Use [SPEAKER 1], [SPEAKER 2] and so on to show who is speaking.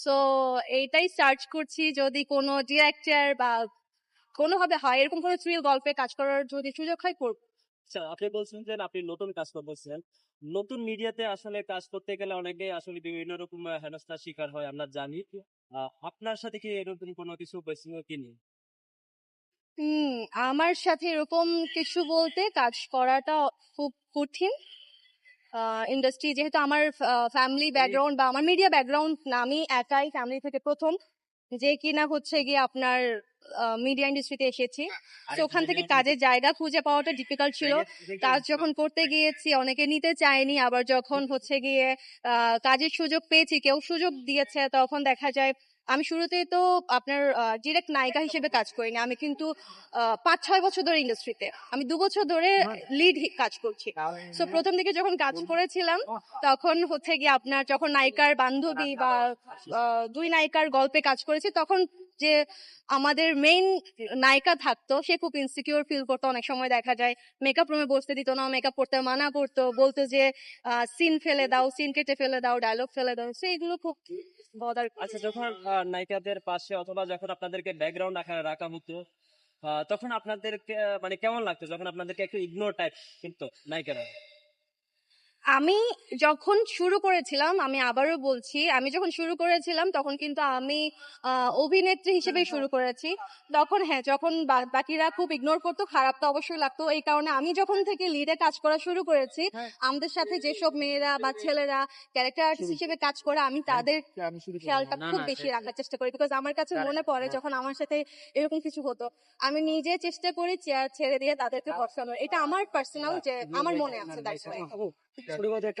[SPEAKER 1] So এইটাই search করছি যদি কোনো ডিরেক্টর বা কোনোভাবে হয় এরকম কোনো থ্রিল গল্পে কাজ করার যদি সুযোগ হয় করব।
[SPEAKER 2] আচ্ছা আপনি বলছেন যে আপনি নতুন কাজ করতেছেন নতুন মিডিয়াতে আসলে কাজ করতে গেলে অনেকে আসলে বিভিন্ন রকম হেনস্থার শিকার হয় আমরা জানি। আপনার সাথে কি এরকম কোনো কিছু হয়েছিল কি নেই
[SPEAKER 1] আমার সাথে এরকম কিছু বলতে কাজ করাটা খুব কঠিন। ইন্ডাস্ট্রি যেহেতু আমার ফ্যামিলি ব্যাকগ্রাউন্ড বা আমার মিডিয়া ব্যাকগ্রাউন্ড আমি একাই ফ্যামিলি থেকে প্রথম যে কিনা হচ্ছে গিয়ে আপনার মিডিয়া ইন্ডাস্ট্রিতে এসেছি। তো ওখান থেকে কাজের জায়গা খুঁজে পাওয়াটা ডিফিকাল্ট ছিল। কাজ যখন করতে গিয়েছি অনেকে নিতে চায়নি। আবার যখন হচ্ছে গিয়ে কাজের সুযোগ পেয়েছি কেউ সুযোগ দিয়েছে তখন দেখা যায় আমি শুরুতে তো আপনার ডিরেক্ট নায়িকা হিসেবে কাজ করিনি। আমি কিন্তু পাঁচ ছয় বছর ধরে ইন্ডাস্ট্রিতে আমি দু বছর ধরে লিড কাজ করছি। সো প্রথম দিকে যখন কাজ করেছিলাম তখন হচ্ছে গিয়ে আপনার যখন নায়িকার বান্ধবী বা দুই নায়িকার গল্পে কাজ করেছি তখন যে আমাদের মেইন নায়িকা থাকতো, সে খুব ইনসিকিউর ফিল করতো। অনেক সময় দেখা যায় মেকআপ রুমে বসতে দিত না মেকআপ করতে মানা করতো, বলতো যে সিন ফেলে দাও সিন কেটে ফেলে দাও ডায়লগ ফেলে দাও। সো এগুলো খুব বদার
[SPEAKER 2] আচ্ছা যখন নায়িকাদের পাশে অথবা যখন আপনাদেরকে ব্যাকগ্রাউন্ড রাখা রাখা হতো তখন আপনাদেরকে মানে কেমন লাগতো? যখন আপনাদেরকে একটু ইগনোর টাইপ কিন্তু নায়িকারা?
[SPEAKER 1] আমি যখন শুরু করেছিলাম আমি আবারও বলছি আমি যখন শুরু করেছিলাম তখন কিন্তু আমি আহ, অভিনেত্রী হিসেবে শুরু করেছি। তখন হ্যাঁ যখন বাকিরা খুব ইগনোর করতো খারাপ তো অবশ্যই লাগতো। এই কারণে আমি যখন থেকে লিডে কাজ করা শুরু করেছি আমাদের সাথে যেসব মেয়েরা বা ছেলেরা ক্যারেক্টার আর্টিস্ট হিসেবে কাজ করে আমি তাদের খেয়ালটা খুব বেশি রাখার চেষ্টা করি বিকজ আমার কাছে মনে পড়ে যখন আমার সাথে এরকম কিছু হতো। আমি নিজে চেষ্টা করি চেয়ার ছেড়ে দিয়ে তাদেরকে বসানোর। এটা আমার পার্সোনাল যে আমার মনে আছে 处理完再炸